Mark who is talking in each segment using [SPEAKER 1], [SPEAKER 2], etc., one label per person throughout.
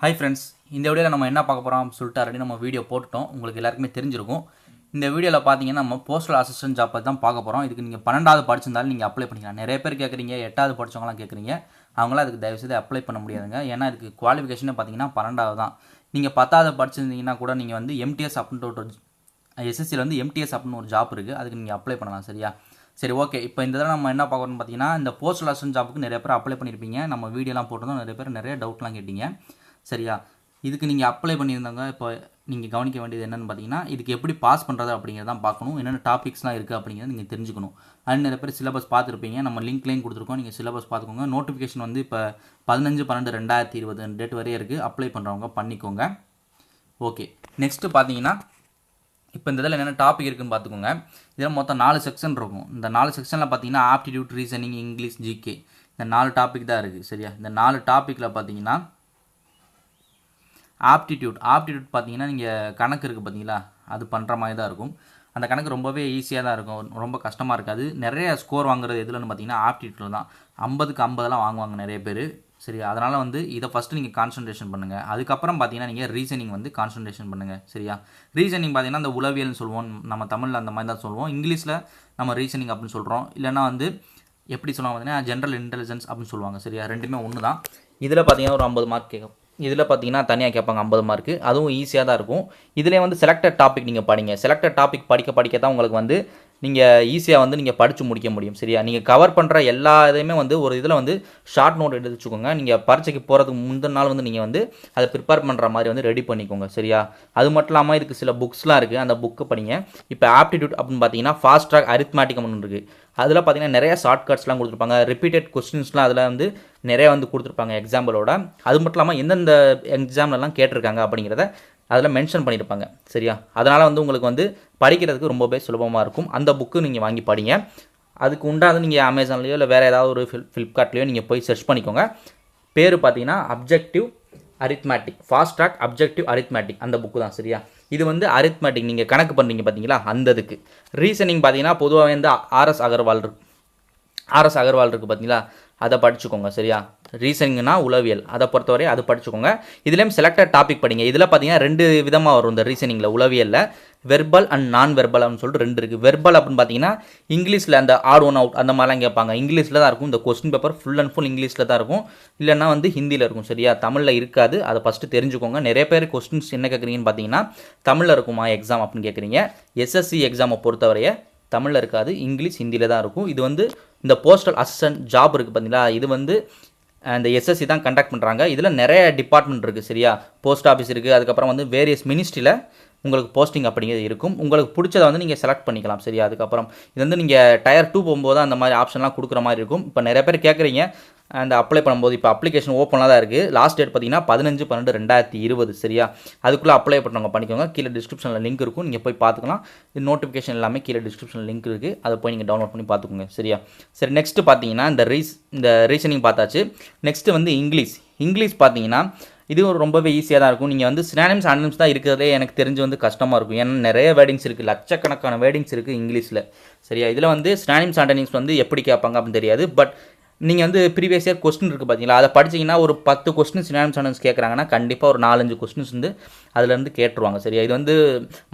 [SPEAKER 1] Hi friends இந்த வீடியோவில் நம்ம என்ன பார்க்க போகிறோம் சொல்லிட்டு ஆல்ரெடி நம்ம வீடியோ போட்டுட்டோம். உங்களுக்கு எல்லாருக்குமே தெரிஞ்சிருக்கும். இந்த வீடியோவில் பார்த்தீங்கன்னா நம்ம போஸ்டல் அசிஸ்டன்ட் ஜாப் தான் பார்க்க போகிறோம் இதுக்கு நீங்கள் பன்னெண்டாவது படிச்சிருந்தாலும் நீங்கள் அப்ளை பண்ணிக்கலாம். நிறைய பேர் கேட்குறீங்க எட்டாவது படிச்சவங்களாம் கேட்குறீங்க அவங்களாம் அதுக்கு தயவுசெய்து அப்ளை பண்ண முடியாதுங்க. ஏன்னா இதுக்கு குவாலிஃபிகேஷனே பார்த்தீங்கன்னா பன்னெண்டாவது தான். நீங்கள் பத்தாவது படிச்சிருந்தீங்கன்னா கூட நீங்கள் வந்து எம்டிஎஸ் அப்படின்ட்டு ஒரு எஸ்எஸ்சியில் வந்து எம்டிஎஸ் அப்படின்னு ஒரு ஜாப் இருக்குது அதுக்கு நீங்கள் அப்ளை பண்ணலாம் சரியா? சரி ஓகே இப்போ இந்த தடவை நம்ம என்ன பார்க்கணும்னு பார்த்தீங்கன்னா இந்த போஸ்டல் அசிஸ்டன்ட் ஜாப்புக்கு நிறைய பேர் அப்ளை பண்ணியிருப்பீங்க நம்ம வீடியோலாம் போட்டிருந்தோம். நிறைய பேர் நிறைய டவுட்லாம் கேட்டீங்க. சரியா? இதுக்கு நீங்கள் அப்ளை பண்ணியிருந்தாங்க இப்போ நீங்கள் கவனிக்க வேண்டியது என்னென்னு பார்த்தீங்கன்னா இதுக்கு எப்படி பாஸ் பண்ணுறது அப்படிங்கிறதான் பார்க்கணும். என்னென்ன டாபிக்ஸ்லாம் இருக்குது அப்படிங்கிறத நீங்கள் தெரிஞ்சுக்கணும். அது நிறைய பேர் சிலபஸ் பார்த்துருப்பீங்க. நம்ம லிங்க்லேயும் கொடுத்துருக்கோம். நீங்கள் சிலபஸ் பார்த்துக்கோங்க. நோட்டிஃபிகேஷன் வந்து இப்போ பதினஞ்சு பன்னெண்டு ரெண்டாயிரத்தி இருபது டேட் வரையும் இருக்குது அப்ளை பண்ணுறவங்க பண்ணிக்கோங்க. ஓகே நெக்ஸ்ட்டு பார்த்தீங்கன்னா இப்போ இந்த இதில் என்னென்ன டாபிக் இருக்குன்னு பார்த்துக்கோங்க இதில் மொத்தம் நாலு செக்ஷன் இருக்கும். இந்த நாலு செக்ஷனில் பார்த்தீங்கன்னா ஆப்டிடியூட் ரீசனிங் இங்கிலீஷ் ஜிகே இந்த நாலு டாபிக் தான் இருக்குது சரியா? இந்த நாலு டாப்பிக்கில் பார்த்தீங்கன்னா ஆப்டிடியூட் ஆப்டிடியூட் பார்த்தீங்கன்னா நீங்கள் கணக்கு இருக்குது பார்த்தீங்களா? அது பண்ணுற மாதிரி தான் இருக்கும். அந்த கணக்கு ரொம்பவே ஈஸியாக தான் இருக்கும். ரொம்ப கஷ்டமாக இருக்காது. நிறைய ஸ்கோர் வாங்குறது எதுலன்னு பார்த்தீங்கன்னா ஆப்டிடியூட்டில் தான். ஐம்பதுக்கு ஐம்பதெல்லாம் வாங்குவாங்க நிறைய பேர். சரி அதனால் வந்து இதை ஃபஸ்ட்டு நீங்கள் கான்சன்ட்ரேஷன் பண்ணுங்கள் அதுக்கப்புறம் பார்த்தீங்கன்னா நீங்கள் ரீசனிங் வந்து கான்சன்ட்ரேஷன் பண்ணுங்கள் சரியா? ரீசனிங் பார்த்தீங்கன்னா அந்த உளவியல்னு சொல்லுவோம். நம்ம தமிழில் அந்த மாதிரி தான் சொல்லுவோம். இங்கிலீஷில் நம்ம ரீசனிங் அப்படின்னு சொல்கிறோம் இல்லைன்னா வந்து எப்படி சொல்லுவாங்க பார்த்தீங்கன்னா ஜென்ரல் இன்டெலிஜென்ஸ் அப்படின்னு சொல்லுவாங்க. சரியா? ரெண்டுமே ஒன்று தான் இதில் பார்த்தீங்கன்னா ஒரு ஐம்பது மார்க் கேட்கும். இதில் பார்த்தீங்கன்னா தனியாக கேட்பாங்க ஐம்பது மார்க்கு அதுவும் ஈஸியாக தான் இருக்கும். இதிலே வந்து செலக்டட் டாபிக் நீங்கள் படிங்க. செலக்டட் டாபிக் படிக்க படிக்க தான் உங்களுக்கு வந்து நீங்கள் ஈஸியாக வந்து நீங்கள் படித்து முடிக்க முடியும் சரியா? நீங்கள் கவர் பண்ணுற எல்லா இதையுமே வந்து ஒரு இதில் வந்து ஷார்ட் நோட் எடுத்து வச்சுக்கோங்க. நீங்கள் பரீட்சைக்கு போகிறதுக்கு முந்தின நாள் வந்து நீங்கள் வந்து அதை ப்ரிப்பேர் பண்ணுற மாதிரி வந்து ரெடி பண்ணிக்கோங்க சரியா? அது மட்டும் இல்லாமல் இதுக்கு சில புக்ஸ்லாம் இருக்குது அந்த புக்கு படிங்க. இப்போ ஆப்டிடியூட் அப்படின்னு பார்த்தீங்கன்னா ஃபாஸ்ட் ட்ராக் அரித்மேட்டிக் ஒன்று இருக்குது அதில் பார்த்தீங்கன்னா நிறைய ஷார்ட்கட்ஸ்லாம் கொடுத்துருப்பாங்க. ரிப்பீட்டட் கொஸ்டின்ஸ்லாம் அதில் வந்து நிறைய வந்து கொடுத்துருப்பாங்க எக்ஸாம்பிளோட அது மட்டும் இல்லாமல் எந்தெந்த எக்ஸாம்லலாம் கேட்டிருக்காங்க அப்படிங்கிறத அதில் மென்ஷன் பண்ணியிருப்பாங்க சரியா? அதனால் வந்து உங்களுக்கு வந்து படிக்கிறதுக்கு ரொம்பவே சுலபமாக இருக்கும். அந்த புக்கு நீங்கள் வாங்கி படிங்க. அதுக்கு உண்டானது நீங்கள் அமேசான்லேயோ இல்லை வேறு ஏதாவது ஒரு ஃபில் ஃப்ளிப்கார்ட்லேயோ நீங்கள் போய் சர்ச் பண்ணிக்கோங்க. பேர் பார்த்தீங்கன்னா objective arithmetic fast track objective arithmetic அந்த புக்கு தான் சரியா? இது வந்து அரித்மேட்டிக் நீங்கள் கணக்கு பண்ணுறீங்க பார்த்தீங்களா? அந்த இதுக்கு ரீசனிங் பார்த்தீங்கன்னா பொதுவாக வந்து ஆர்எஸ் அகர்வால் இருக்கு. ஆர்எஸ் அகர்வால் இருக்குது பார்த்தீங்களா? அதை படிச்சுக்கோங்க சரியா? ரீசனிங்னா உளவியல். அதை பொறுத்தவரை அது படிச்சுக்கோங்க. இதுலேயும் செலக்டட் டாபிக் படிங்க. இதில் பார்த்தீங்கன்னா ரெண்டு விதமாக வரும் இந்த ரீசனிங்கில் உளவியலில். வெர்பல் அண்ட் நான் வெர்பல் அப்படின்னு சொல்லிட்டு ரெண்டு இருக்குது வெர்பல் அப்படின்னு பார்த்தீங்கன்னா இங்கிலீஷில் அந்த ஆர் ஒன் அவுட் அந்த மாதிரிலாம் கேட்பாங்க. இங்கிலீஷில் தான் இருக்கும். இந்த question paper full and full இங்கிலீஷில் தான் இருக்கும். இல்லைன்னா வந்து ஹிந்தியில் இருக்கும். சரியா? தமிழில் இருக்காது. அதை ஃபஸ்ட்டு தெரிஞ்சுக்கோங்க. நிறைய பேர் கொஸ்டின்ஸ் என்ன கேட்குறீங்கன்னு பார்த்தீங்கன்னா தமிழில் இருக்குமா எக்ஸாம் அப்படின்னு கேட்குறீங்க. எஸ்எஸ்சி எக்ஸாமை பொறுத்தவரைய தமிழில் இருக்காது. இங்கிலீஷ் ஹிந்தியில் தான் இருக்கும். இது வந்து இந்த போஸ்டல் அசிஸ்டன்ட் ஜாப் இருக்குது பார்த்தீங்களா இது வந்து இந்த எஸ்எஸ்சி தான் கண்டக்ட் பண்ணுறாங்க இதில் நிறைய டிபார்ட்மெண்ட் இருக்குது சரியா? போஸ்ட் ஆஃபீஸ் இருக்குது அதுக்கப்புறம் வந்து வேரியஸ் மினிஸ்ட்ரியில் உங்களுக்கு போஸ்டிங் அப்படிங்கிறது இருக்கும். உங்களுக்கு பிடிச்சதை வந்து நீங்கள் செலக்ட் பண்ணிக்கலாம் சரியா? அதுக்கப்புறம் இது வந்து நீங்கள் டயர் டூ போகும்போது அந்த மாதிரி ஆப்ஷன்லாம் கொடுக்குற மாதிரி இருக்கும். இப்போ நிறைய பேர் கேட்குறீங்க அந்த அப்ளை பண்ணும்போது இப்போ அப்ளிகேஷன் ஓப்பனாக தான் இருக்குது லாஸ்ட் டேட் பார்த்தீங்கன்னா பதினஞ்சு பன்னெண்டு ரெண்டாயிரத்தி இருபது சரியா? அதுக்குள்ளே அப்ளை பண்ணுறவங்க பண்ணிக்கோங்க. கீழே டிஸ்கிரிப்ஷனில் லிங்க் இருக்கும். நீங்கள் போய் பார்த்துக்கலாம். இது நோட்டிஃபிகேஷன் எல்லாமே கீழே டிஸ்கிரிப்ஷனில் லிங்க் இருக்குது அதை போய் நீங்கள் டவுன்லோட் பண்ணி பார்த்துக்கோங்க சரியா? சரி நெக்ஸ்ட்டு பார்த்தீங்கன்னா இந்த ரீஸ் இந்த ரீசனிங் பார்த்தாச்சு. நெக்ஸ்ட்டு வந்து இங்கிலீஷ். இங்கிலீஷ் பார்த்தீங்கன்னா இது ஒரு ரொம்பவே ஈஸியாக தான் இருக்கும். நீங்கள் வந்து சினானிம்ஸ் ஆனிம்ஸ் தான் இருக்கிறதே எனக்கு தெரிஞ்சு வந்து கஷ்டமாக இருக்கும். ஏன்னா நிறைய வேர்டிங்ஸ் இருக்குது லட்சக்கணக்கான வேர்டிங்ஸ் இருக்குது இங்கிலீஷில். சரியா? இதில் வந்து சினானிம்ஸ் ஆண்டனிம்ஸ் வந்து எப்படி கேட்பாங்க அப்படின்னு தெரியாது. பட் நீங்கள் வந்து ப்ரீவியஸ் இயர் கொஸ்டின் இருக்குது பார்த்தீங்களா அதை படிச்சிங்கன்னா ஒரு பத்து கொஸ்டின் சினானிம்ஸ் சனன்ஸ் கேட்குறாங்கன்னா கண்டிப்பாக ஒரு நாலஞ்சு கொஸ்டின்ஸ் வந்து அதுலேருந்து கேட்டுருவாங்க சரியா? இது வந்து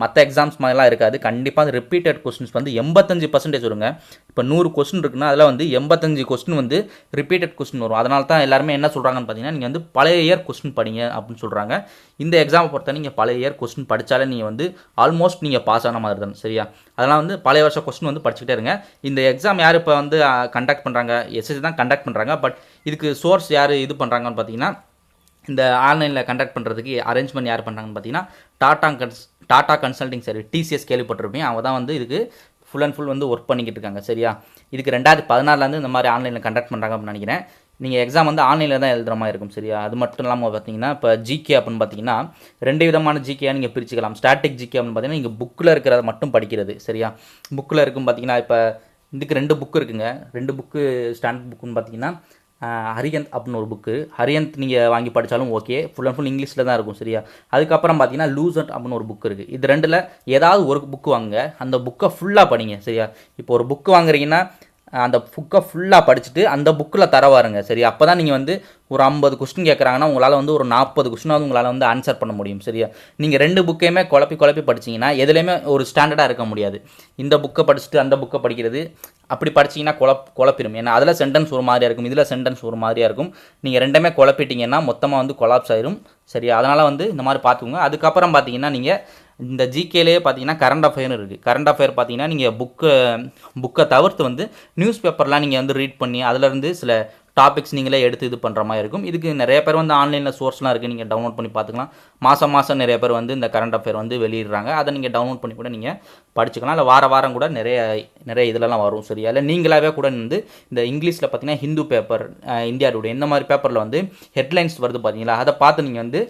[SPEAKER 1] மற்ற எக்ஸாம்ஸ் மாதிரிலாம் இருக்காது. கண்டிப்பாக அந்த ரிப்பீட்டட் கொஸ்டின்ஸ் வந்து எண்பத்தஞ்சு பர்சன்டேஜ் வருங்க. இப்போ நூறு கொஸ்டின் இருக்குன்னா அதில் வந்து எண்பத்தஞ்சு கொஸ்டின் வந்து ரிப்பீட்டட் கொஸ்டின் வரும். அதனால தான் எல்லாருமே என்ன சொல்கிறாங்கன்னு பார்த்தீங்கன்னா நீங்கள் வந்து பழைய இயர் கொஸ்டின் படிங்க அப்படின்னு சொல்கிறாங்க இந்த எக்ஸாமை பொறுத்த நீங்கள் பழைய இயர் கொஸ்டின் படித்தாலே நீங்கள் வந்து ஆல்மோஸ்ட் நீங்கள் பாஸ் ஆன மாதிரி தான் சரியா? அதெல்லாம் வந்து பழைய வருஷம் கொஸ்டின் வந்து படிச்சுக்கிட்டே இருங்க. இந்த எக்ஸாம் யார் இப்போ வந்து கண்டக்ட் பண்ணுறாங்க எஸ்எஸ்சி தான் கண்டக்ட் பண்ணுறாங்க பட் இதுக்கு சோர்ஸ் யார் இது பண்ணுறாங்கன்னு பார்த்தீங்கன்னா இந்த ஆன்லைனில் கண்டக்ட் பண்ணுறதுக்கு அரேஞ்ச்மெண்ட் யார் பண்ணுறாங்கன்னு பார்த்தீங்கன்னா Tata cons Tata consulting service TCS கேள்விப்பட்டிருப்பேன் அவங்க தான் வந்து இதுக்கு ஃபுல் அண்ட் ஃபுல் வந்து ஒர்க் பண்ணிக்கிட்டு இருக்காங்க. சரியா? இதுக்கு ரெண்டாயிரத்தி பதினாறுலேருந்து இந்த மாதிரி ஆன்லைனில் கண்டக்ட் பண்ணுறாங்க அப்படின்னு நினைக்கிறேன். நீங்கள் எக்ஸாம் வந்து ஆன்லைனில் தான் எழுதுகிற மாதிரி இருக்கும் சரியா? அது மட்டும் இல்லாமல் பார்த்தீங்கன்னா இப்போ ஜிகே அப்படின்னு பார்த்தீங்கன்னா ரெண்டு விதமான ஜிகேயாக நீங்கள் பிரிச்சுக்கலாம். ஸ்டாட்டிக் ஜிகே அப்படின்னு பார்த்தீங்கன்னா நீங்கள் புக்கில் இருக்கிறத மட்டும் படிக்கிறது சரியா? புக்கில் இருக்கும் பார்த்தீங்கன்னா இப்போ இதுக்கு ரெண்டு புக்கு இருக்குங்க. ரெண்டு புக்கு ஸ்டாண்டர்ட் புக்குன்னு பார்த்தீங்கன்னா ஹரியந்த் அப்படின்னு ஒரு புக்கு ஹரியந்த் நீங்கள் வாங்கி படித்தாலும் ஓகே ஃபுல் அண்ட் ஃபுல் இங்கிலீஷில் தான் இருக்கும் சரியா? அதுக்கப்புறம் பார்த்தீங்கன்னா லூசட் அப்படின்னு ஒரு புக் இருக்குது இது ரெண்டில் ஏதாவது ஒரு புக்கு வாங்க அந்த புக்கை ஃபுல்லாக படிங்க சரியா? இப்போ ஒரு புக்கு வாங்குறீங்கன்னா அந்த புக்கை ஃபுல்லாக படிச்சுட்டு அந்த புக்கில் தர வாருங்க சரி அப்போ தான் நீங்கள் வந்து ஒரு ஐம்பது கொஸ்டின் கேட்குறாங்கன்னா உங்களால் வந்து ஒரு நாற்பது கொஸ்டினாவது உங்களால் வந்து ஆன்சர் பண்ண முடியும் சரியா? நீங்கள் ரெண்டு புக்கையுமே குழப்பி குழப்பி படிச்சிங்கன்னா எதுலேயுமே ஒரு ஸ்டாண்டர்டாக இருக்க முடியாது. இந்த புக்கை படிச்சுட்டு அந்த புக்கை படிக்கிறது அப்படி படிச்சீங்கன்னா குழப் குழப்பிடும் ஏன்னா அதில் சென்டென்ஸ் ஒரு மாதிரியாக இருக்கும் இதில் சென்டென்ஸ் ஒரு மாதிரியாக இருக்கும். நீங்கள் ரெண்டுமே குழப்பிட்டீங்கன்னா மொத்தமாக வந்து கொலாப்ஸ் ஆயிரும் சரியா? அதனால் வந்து இந்த மாதிரி பார்த்துக்கோங்க அதுக்கப்புறம் பார்த்தீங்கன்னா நீங்கள் இந்த ஜிகேலேயே பார்த்தீங்கன்னா கரண்ட் அஃபேர்னு இருக்குது கரண்ட் அஃபேர் பார்த்தீங்கன்னா நீங்கள் புக்கு புக்கை தவிர்த்து வந்து நியூஸ் பேப்பர்லாம் நீங்கள் வந்து ரீட் பண்ணி அதுலேருந்து சில டாபிக்ஸ் நீங்களே எடுத்து இது பண்ணுற மாதிரி இருக்கும். இதுக்கு நிறைய பேர் வந்து ஆன்லைனில் சோர்ஸ்லாம் இருக்குது நீங்கள் டவுன்லோட் பண்ணி பார்த்துக்கலாம் மாதம் மாதம் நிறைய பேர் வந்து இந்த கரண்ட் அஃபேர் வந்து வெளியிடுறாங்க. அதை நீங்கள் டவுன்லோட் பண்ணி கூட நீங்கள் படிச்சுக்கலாம். இல்லை வார வாரம் கூட நிறைய நிறைய இதிலலாம் வரும். சரியா? இல்லை நீங்களாவே கூட வந்து இந்த இங்கிலீஷில் பார்த்தீங்கன்னா ஹிந்து பேப்பர் இந்தியா டுடே இந்த மாதிரி பேப்பரில் வந்து ஹெட்லைன்ஸ் வருது பார்த்தீங்களா அதை பார்த்து நீங்கள் வந்து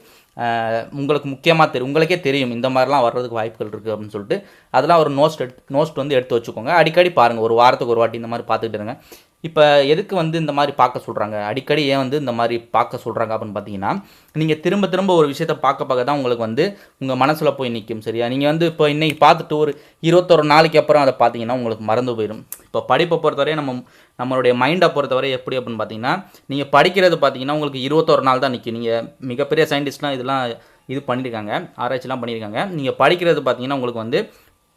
[SPEAKER 1] உங்களுக்கு முக்கியமாக தெரியும் உங்களுக்கே தெரியும் இந்த மாதிரிலாம் வர்றதுக்கு வாய்ப்புகள் இருக்குது அப்படின்னு சொல்லிட்டு. அதெல்லாம் ஒரு நோஸ்ட் எடுத்து நோஸ்ட் வந்து எடுத்து வச்சுக்கோங்க. அடிக்கடி பாருங்கள் ஒரு வாரத்துக்கு ஒரு வாட்டி இந்த மாதிரி பார்த்துக்கிட்டு இருங்க. இப்போ எதுக்கு வந்து இந்த மாதிரி பார்க்க சொல்கிறாங்க அடிக்கடி ஏன் வந்து இந்த மாதிரி பார்க்க சொல்கிறாங்க அப்படின்னு பார்த்தீங்கன்னா நீங்கள் திரும்ப திரும்ப ஒரு விஷயத்தை பார்க்க பார்க்க தான் உங்களுக்கு வந்து உங்கள் மனசில் போய் நிற்கும் சரியா? நீங்கள் வந்து இப்போ இன்றைக்கி பார்த்துட்டு ஒரு இருபத்தொரு நாளைக்கு அப்புறம் அதை பார்த்தீங்கன்னா உங்களுக்கு மறந்து போயிடும் இப்போ படிப்பை பொறுத்தவரை நம்ம நம்மளுடைய மைண்டை பொறுத்தவரை எப்படி அப்படின்னு பார்த்தீங்கன்னா நீங்கள் படிக்கிறது பார்த்தீங்கன்னா உங்களுக்கு இருபத்தொரு நாள் தான் நிற்கும் நீங்கள் மிகப்பெரிய சயின்டிஸ்ட்லாம் இதெல்லாம் இது பண்ணியிருக்காங்க ஆராய்ச்சிலாம் பண்ணியிருக்காங்க. நீங்கள் படிக்கிறது பார்த்தீங்கன்னா உங்களுக்கு வந்து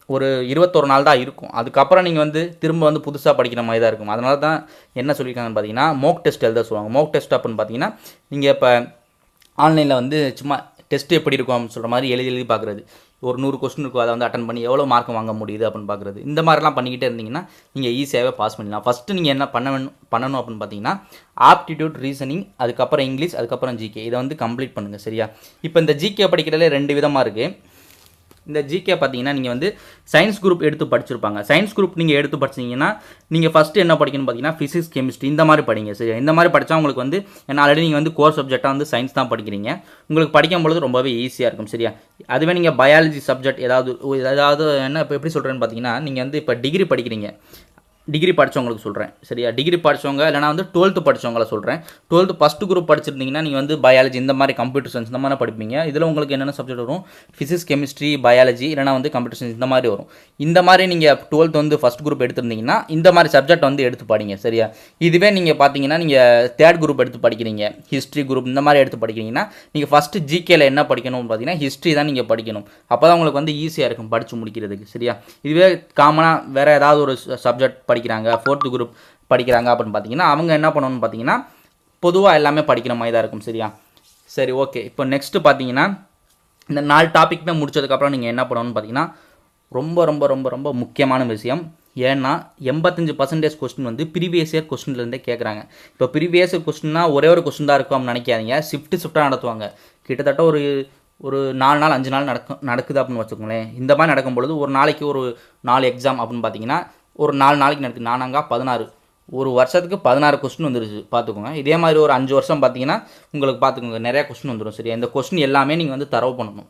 [SPEAKER 1] ஒரு இருபத்தொரு நாள் தான் இருக்கும். அதுக்கப்புறம் நீங்கள் வந்து திரும்ப வந்து புதுசாக படிக்கிற மாதிரி தான் இருக்கும். அதனால தான் என்ன சொல்லியிருக்காங்கன்னு பார்த்தீங்கன்னா மோக் டெஸ்ட் எழுத சொல்லுவாங்க. மோக் டெஸ்ட் அப்படின்னு பார்த்தீங்கன்னா நீங்கள் இப்போ ஆன்லைனில் வந்து சும்மா டெஸ்ட் எப்படி இருக்கும் அப்படின்னு சொல்கிற மாதிரி எழுதி எழுதி பார்க்குறது. ஒரு நூறு கொஸ்டின் இருக்கும். அதை வந்து அட்டன் பண்ணி எவ்வளோ மார்க் வாங்க முடியுது அப்படின்னு பார்க்குறது. இந்த மாதிரிலாம் பண்ணிக்கிட்டே இருந்தீங்கன்னா நீங்கள் ஈஸியாகவே பாஸ் பண்ணிடலாம். ஃபஸ்ட்டு நீங்கள் என்ன பண்ண வேணும் பண்ணணும் அப்படின்னு பார்த்தீங்கன்னா ஆப்டிடியூட் ரீசனிங் அதுக்கப்புறம் இங்கிலீஷ் அதுக்கப்புறம் ஜிகே இதை வந்து கம்ப்ளீட் பண்ணுங்கள் சரியா? இப்போ இந்த ஜிகே படிக்கிறதுல ரெண்டு விதமாக இருக்குது இந்த ஜிகே பார்த்தீங்கன்னா நீங்கள் வந்து சயின்ஸ் குரூப் எடுத்து படிச்சிருப்பாங்க. சயின்ஸ் குரூப் நீங்கள் எடுத்து படிச்சீங்கன்னா நீங்கள் ஃபஸ்ட்டு என்ன படிக்கணும்னு பார்த்தீங்கன்னா ஃபிசிக்ஸ் கெமிஸ்ட்ரி இந்த மாதிரி படிங்க சரி இந்த மாதிரி படித்தா உங்களுக்கு வந்து ஏன்னா ஆல்ரெடி நீங்கள் வந்து கோர் சப்ஜெக்டாக வந்து சயின்ஸ் தான் படிக்கிறீங்க. உங்களுக்கு படிக்கும் பொழுது ரொம்பவே ஈஸியாக இருக்கும் சரியா? அதுவே நீங்கள் பயாலஜி சப்ஜெக்ட் ஏதாவது ஏதாவது என்ன இப்போ எப்படி சொல்கிறேன்னு பார்த்தீங்கன்னா நீங்கள் வந்து இப்போ டிகிரி படிக்கிறீங்க. டிகிரி படித்தவங்களுக்கு சொல்கிறேன் சரியா? டிகிரி படித்தவங்க இல்லைனா வந்து டுவெல்த்து படித்தவங்கள சொல்கிறேன் டுவெல்த்து ஃபஸ்ட்டு குரூப் படிச்சிருந்தீங்கன்னா நீங்கள் வந்து பயாலஜி இந்த மாதிரி கம்ப்யூட்டர் சயின்ஸ் இந்த மாதிரி படிப்பீங்க. இதில் உங்களுக்கு என்னென்ன சப்ஜெக்ட் வரும்? ஃபிசிக்ஸ் கெமிஸ்ட்ரி பயாலஜி இல்லைனா வந்து கம்ப்யூட்டர் சயின்ஸ் இந்த மாதிரி வரும். இந்த மாதிரி நீங்கள் டுவெல்த் வந்து ஃபஸ்ட் குரூப் எடுத்திருந்தீங்கன்னா இந்த மாதிரி சப்ஜெக்ட் வந்து எடுத்து படிங்க. சரியா? இதுவே நீங்கள் பார்த்தீங்கன்னா நீங்கள் தேர்ட் குரூப் எடுத்து படிக்கிறீங்க. ஹிஸ்ட்ரி குரூப் இந்த மாதிரி எடுத்து படிக்கிறீங்கன்னா நீங்கள் ஃபஸ்ட்டு ஜிகேல என்ன படிக்கணும்னு பார்த்தீங்கன்னா ஹிஸ்ட்ரி தான் நீங்கள் படிக்கணும். அப்போ தான் உங்களுக்கு வந்து ஈஸியாக இருக்கும் படித்து முடிக்கிறதுக்கு. சரியா? இதுவே காமனாக வேறு ஏதாவது ஒரு சப்ஜெக்ட் படிக்கிறாங்க ஃபோர்த்து குரூப் படிக்கிறாங்க அப்படின்னு பார்த்தீங்கன்னா அவங்க என்ன பண்ணணும்னு பார்த்தீங்கன்னா பொதுவாக எல்லாமே படிக்கிற மாதிரி தான் இருக்கும் சரியா? சரி ஓகே இப்போ நெக்ஸ்ட்டு பார்த்தீங்கன்னா இந்த நாலு டாபிக்மே முடிச்சதுக்கப்புறம் நீங்கள் என்ன பண்ணணும்னு பார்த்தீங்கன்னா ரொம்ப ரொம்ப ரொம்ப ரொம்ப முக்கியமான விஷயம். ஏன்னா எண்பத்தஞ்சு பர்சன்டேஜ் கொஸ்டின் வந்து ப்ரீவியஸ் இயர் கொஸ்டின்லேருந்தே கேட்குறாங்க இப்போ ப்ரீவியஸ் இயர் கொஸ்டின்னா ஒரே ஒரு கொஸ்டின் தான் இருக்கும் அப்படின்னு நினைக்காதீங்க. ஷிஃப்ட் ஷிஃப்ட்டாக நடத்துவாங்க. கிட்டத்தட்ட ஒரு ஒரு நாலு நாள் அஞ்சு நாள் நடக்கும் நடக்குது அப்படின்னு வச்சுக்கோங்களேன். இந்த மாதிரி நடக்கும் பொழுது ஒரு நாளைக்கு ஒரு நாலு எக்ஸாம் அப்படின்னு பார்த்தீங்கன்னா ஒரு நாலு நாளைக்கு நடக்குது நானாங்க பதினாறு. ஒரு வருஷத்துக்கு பதினாறு கொஸ்டின் வந்துருச்சு. பார்த்துக்கோங்க இதே மாதிரி ஒரு அஞ்சு வருஷம் பார்த்தீங்கன்னா உங்களுக்கு பார்த்துக்கோங்க நிறையா கொஸ்டின் வந்துடும் சரியா? இந்த கொஸ்டின் எல்லாமே நீங்கள் வந்து தரவு பண்ணணும்.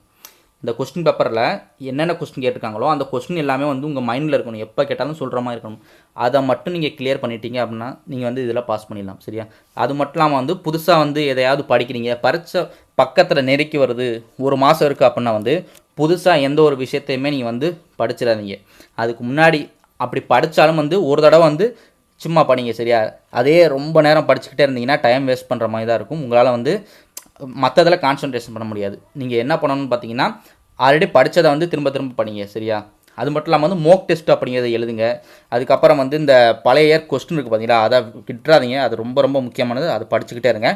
[SPEAKER 1] இந்த கொஸ்டின் பேப்பரில் என்னென்ன கொஸ்டின் கேட்டிருக்காங்களோ அந்த கொஸ்டின் எல்லாமே வந்து உங்கள் மைண்டில் இருக்கணும். எப்போ கேட்டாலும் சொல்கிற மாதிரி இருக்கணும். அதை மட்டும் நீங்கள் கிளியர் பண்ணிட்டீங்க அப்படின்னா நீங்கள் வந்து இதில் பாஸ் பண்ணிடலாம். சரியா? அது மட்டும் இல்லாமல் வந்து புதுசாக வந்து எதையாவது படிக்கிறீங்க. பரிச்ச பக்கத்தில் நெருக்கி வருது. ஒரு மாதம் இருக்குது அப்படின்னா வந்து புதுசாக எந்த ஒரு விஷயத்தையுமே நீங்கள் வந்து படிச்சிடாதீங்க. அதுக்கு முன்னாடி அப்படி படித்தாலும் வந்து ஒரு தடவை வந்து சும்மா படிங்க சரியா? அதே ரொம்ப நேரம் படிச்சுக்கிட்டே இருந்தீங்கன்னா டைம் வேஸ்ட் பண்ணுற மாதிரி தான் இருக்கும். உங்களால் வந்து மற்றதில் கான்சன்ட்ரேஷன் பண்ண முடியாது. நீங்கள் என்ன பண்ணணும்னு பார்த்தீங்கன்னா ஆல்ரெடி படித்ததை வந்து திரும்ப திரும்ப படிங்க சரியா? அது மட்டும் இல்லாமல் வந்து மோக் டெஸ்ட் அப்படிங்கிறத எழுதுங்க. அதுக்கப்புறம் வந்து இந்த பழைய இயர் கொஸ்டின் இருக்குது பார்த்தீங்களா அதை கிட்டுறாதீங்க. அது ரொம்ப ரொம்ப முக்கியமானது. அதை படிச்சுக்கிட்டே இருங்க.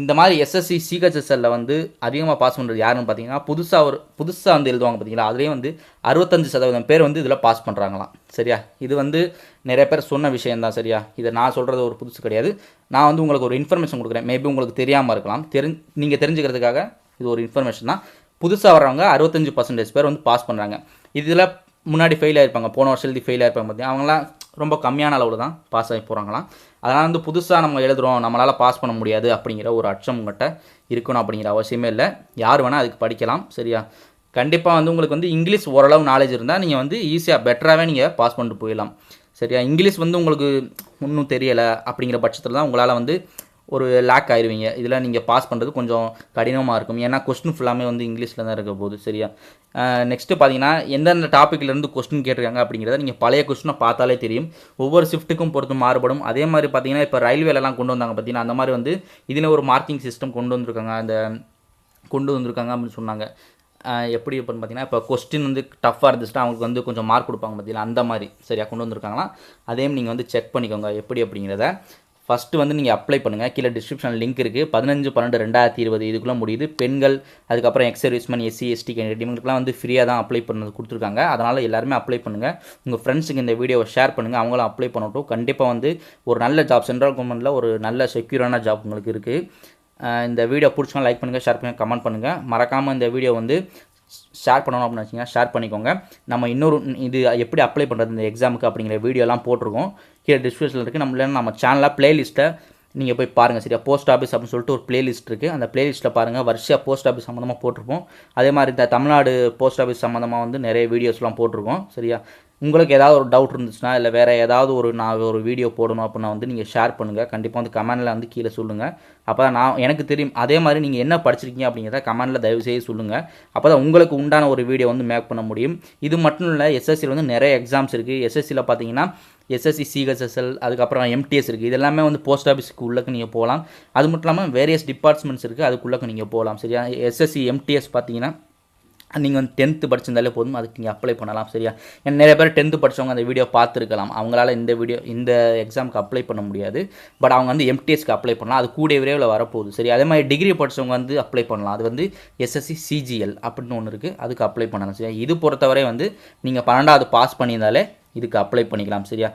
[SPEAKER 1] இந்த மாதிரி எஸ்எஸ்சி சிஹெச்எஸ்எல்ல வந்து அதிகமாக பாஸ் பண்ணுறது யாருன்னு பார்த்தீங்கன்னா புதுசாக ஒரு புதுசாக வந்து எழுதுவாங்க பார்த்தீங்களா அதுலேயும் வந்து அறுபத்தஞ்சு சதவீதம் பேர் வந்து இதில் பாஸ் பண்ணுறாங்களாம் சரியா? இது வந்து நிறைய பேர் சொன்ன விஷயம்தான். சரியா? இதை நான் சொல்கிறது ஒரு புதுசு கிடையாது. நான் வந்து உங்களுக்கு ஒரு இன்ஃபர்மேஷன் கொடுக்குறேன். மேபி உங்களுக்கு தெரியாமல் இருக்கலாம். தெரி நீங்கள் தெரிஞ்சுக்கிறதுக்காக இது ஒரு இன்ஃபர்மேஷன் தான். புதுசாக வர்றவங்க அறுபத்தஞ்சு பர்சன்டேஜ் பேர் வந்து பாஸ் பண்ணுறாங்க இதில் முன்னாடி ஃபெயில் ஆயிருப்பாங்க. போன வருஷம் எழுதி ஃபெயில் ஆயிருப்பாங்க பார்த்தீங்க அவங்களாம் ரொம்ப கம்மியான அளவில் தான் பாஸ் ஆகி போகிறாங்களாம் அதனால் வந்து புதுசாக நம்ம எழுதுகிறோம் நம்மளால் பாஸ் பண்ண முடியாது அப்படிங்கிற ஒரு அச்சம் உங்கள்கிட்ட இருக்கணும் அப்படிங்கிற அவசியமே இல்லை. யார் வேணால் அதுக்கு படிக்கலாம் சரியா? கண்டிப்பாக வந்து உங்களுக்கு வந்து இங்கிலீஷ் ஓரளவு நாலேஜ் இருந்தால் நீங்கள் வந்து ஈஸியாக பெட்டராகவே நீங்கள் பாஸ் பண்ணிட்டு போயிடலாம். சரியா? இங்கிலீஷ் வந்து உங்களுக்கு ஒன்றும் தெரியலை அப்படிங்கிற பட்சத்தில் தான் உங்களால் வந்து ஒரு லேக் ஆயிருவீங்க. இதில் நீங்கள் பாஸ் பண்ணுறது கொஞ்சம் கடினமாக இருக்கும். ஏன்னா கொஸ்டின் ஃபுல்லாமே வந்து இங்கிலீஷில் தான் இருக்க போகுது. சரியா? நெக்ஸ்ட்டு பார்த்தீங்கன்னா எந்தெந்த டாப்பிக்லேருந்து கொஸ்டின் கேட்டிருக்காங்க அப்படிங்கிறத நீங்கள் பழைய கொஸ்டினை பார்த்தாலே தெரியும். ஒவ்வொரு ஷிஃப்ட்டுக்கும் பொறுத்து மாறுபடும். அதே மாதிரி பார்த்தீங்கன்னா இப்போ ரயில்வேலலாம் கொண்டு வந்தாங்க பார்த்தீங்கன்னா அந்த மாதிரி வந்து இதில் ஒரு மார்க்கிங் சிஸ்டம் கொண்டு வந்திருக்காங்க. அந்த கொண்டு வந்திருக்காங்க அப்படின்னு சொன்னாங்க. எப்படி அப்படின்னு பார்த்தீங்கன்னா இப்போ கொஸ்டின் வந்து டஃப்பாக இருந்துச்சுன்னா அவங்களுக்கு வந்து கொஞ்சம் மார்க் கொடுப்பாங்க பார்த்தீங்களா அந்த மாதிரி. சரியாக கொண்டு வந்திருக்காங்களா அதையும் நீங்கள் வந்து செக் பண்ணிக்கோங்க. எப்படி அப்படிங்கிறத. ஃபஸ்ட்டு வந்து நீங்கள் அப்ளை பண்ணுங்கள் கீழே டிஸ்கிரிப்ஷன் லிங்க் இருக்குது பதினஞ்சு பன்னெண்டு ரெண்டாயிரத்தி இருபது இதுக்குள்ளே முடியுது. பெண்கள் அதுக்கப்புறம் ex serviceman SC ST candidate இவங்களுக்குலாம் வந்து ஃப்ரீயாக தான் அப்ளை பண்ணது கொடுத்துருக்காங்க. அதனால் எல்லாருமே அப்ளை பண்ணுங்கள் உங்கள் ஃப்ரெண்ட்ஸுக்கு இந்த வீடியோவை ஷேர் பண்ணுங்கள் அவங்களும் அப்ளை பண்ணட்டும் கண்டிப்பாக வந்து ஒரு நல்ல ஜாப் சென்ட்ரல் கவர்மெண்ட்டில் ஒரு நல்ல செக்யூரான ஜாப் உங்களுக்கு இருக்குது இந்த வீடியோ பிடிச்சவங்க லைக் பண்ணுங்கள் ஷேர் பண்ணுங்கள் கமெண்ட் பண்ணுங்கள் மறக்காமல் இந்த வீடியோ வந்து ஷேர் பண்ணணும் அப்படின்னு வச்சிங்கன்னா ஷேர் பண்ணிக்கோங்க. நம்ம இன்னொரு இது எப்படி அப்ளை பண்ணுறது இந்த எக்ஸாமுக்கு அப்படிங்கிற வீடியோலாம் போட்டிருக்கோம். கீழே டிஸ்கிரிப்ஷனில் இருக்குது நம்ம இல்லைன்னா நம்ம சேனலில் பிளேலிஸ்ட்டை நீங்கள் போய் பாருங்கள் சரியா? போஸ்ட் ஆஃபீஸ் அப்படின்னு சொல்லிட்டு ஒரு பிளேலிஸ்ட் இருக்குது அந்த பிளேலிஸ்ட்டில் பாருங்கள் வருஷம் போஸ்ட் ஆஃபீஸ் சம்மந்தமாக போட்டிருப்போம். அதே மாதிரி இந்த தமிழ்நாடு போஸ்ட் ஆஃபீஸ் சம்மந்தமாக வந்து நிறைய வீடியோஸ்லாம் போட்டிருக்கோம். சரியா? உங்களுக்கு ஏதாவது ஒரு டவுட் இருந்துச்சுன்னா இல்லை வேறு ஏதாவது ஒரு நான் ஒரு வீடியோ போடணும் அப்படின்னா வந்து நீங்கள் ஷேர் பண்ணுங்கள் கண்டிப்பாக வந்து கமெண்டில் வந்து கீழே சொல்லுங்கள் அப்போ தான் நான் எனக்கு தெரியும். அதே மாதிரி நீங்கள் என்ன படிச்சிருக்கீங்க அப்படிங்கிறத கமெண்டில் தயவு செய்து சொல்லுங்கள் அப்போ தான் உங்களுக்கு உண்டான ஒரு வீடியோ வந்து மேக் பண்ண முடியும். இது மட்டும் இல்லை எஸ்எஸ்சியில் வந்து நிறைய எக்ஸாம்ஸ் இருக்குது எஸ்எஸ்சியில் பார்த்தீங்கன்னா எஸ்எஸ்சி சிஹெச்எஸ்எல் அதுக்கப்புறம் எம்டிஎஸ் இருக்குது இதெல்லாமே வந்து போஸ்ட் ஆஃபீஸ்க்கு உள்ளக்கு நீங்கள் போகலாம். அது மட்டும் இல்லாமல் வேரியஸ் டிபார்ட்மெண்ட்ஸ் இருக்குது அதுக்குள்ளக்கு நீங்கள் போகலாம். சரியா? எஸ்எஸ்சி எம்டிஎஸ் பார்த்தீங்கன்னா நீங்கள் வந்து டென்த்து படிச்சிருந்தாலே போதும். அதுக்கு நீங்கள் அப்ளை பண்ணலாம். சரியா? ஏன்னா நிறைய பேர் டென்த்து படிச்சவங்க அந்த வீடியோ பார்த்துருக்கலாம். அவங்களால இந்த வீடியோ இந்த எக்ஸாமுக்கு அப்ளை பண்ண முடியாது. பட் அவங்க வந்து எம்டிஎஸ்க்கு அப்ளை பண்ணலாம். அது கூடிய விரைவில் வரப்போகுது. சரி அதே மாதிரி டிகிரி படிச்சவங்க வந்து அப்ளை பண்ணலாம். அது வந்து எஸ்எஸ்சி சிஜிஎல் அப்படின்னு ஒன்று இருக்குது அதுக்கு அப்ளை பண்ணலாம். சரியா? இது பொறுத்தவரை வந்து நீங்கள் பன்னெண்டாவது பாஸ் பண்ணியிருந்தாலே இதுக்கு அப்ளை பண்ணிக்கலாம் சரியா?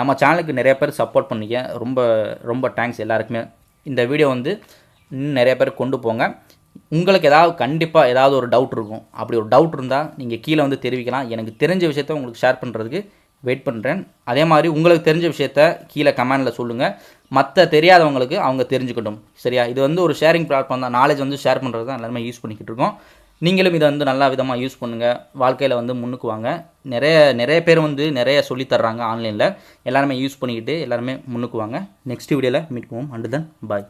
[SPEAKER 1] நம்ம சேனலுக்கு நிறைய பேர் சப்போர்ட் பண்ணிக்க. ரொம்ப ரொம்ப தேங்க்ஸ் எல்லாருக்குமே. இந்த வீடியோ வந்து இன்னும் நிறைய பேர் கொண்டு போங்க. உங்களுக்கு ஏதாவது கண்டிப்பாக ஏதாவது ஒரு டவுட் இருக்கும். அப்படி ஒரு டவுட் இருந்தால் நீங்கள் கீழே வந்து தெரிவிக்கலாம். எனக்கு தெரிஞ்ச விஷயத்த உங்களுக்கு ஷேர் பண்ணுறதுக்கு வெயிட் பண்ணுறேன் அதே மாதிரி உங்களுக்கு தெரிஞ்ச விஷயத்த கீழே கமெண்டில் சொல்லுங்கள் மற்ற தெரியாதவங்களுக்கு அவங்க தெரிஞ்சுக்கட்டும் சரியா? இது வந்து ஒரு ஷேரிங் பிளாட்ஃபார்ம் தான். நாலேஜ் வந்து ஷேர் பண்ணுறது தான் எல்லாருமே யூஸ் பண்ணிக்கிட்டு இருக்கோம். நீங்களும் இதை வந்து நல்ல விதமாக யூஸ் பண்ணுங்கள் வாழ்க்கையில் வந்து முன்னுக்கு வாங்க. நிறைய நிறைய பேர் வந்து நிறைய சொல்லித் தர்றாங்க ஆன்லைனில் எல்லாருமே யூஸ் பண்ணிக்கிட்டு எல்லாருமே முன்னுக்கு வாங்க. நெக்ஸ்ட் வீடியோவில் மீட் பண்ணுவோம் அண்டு தென் பாய்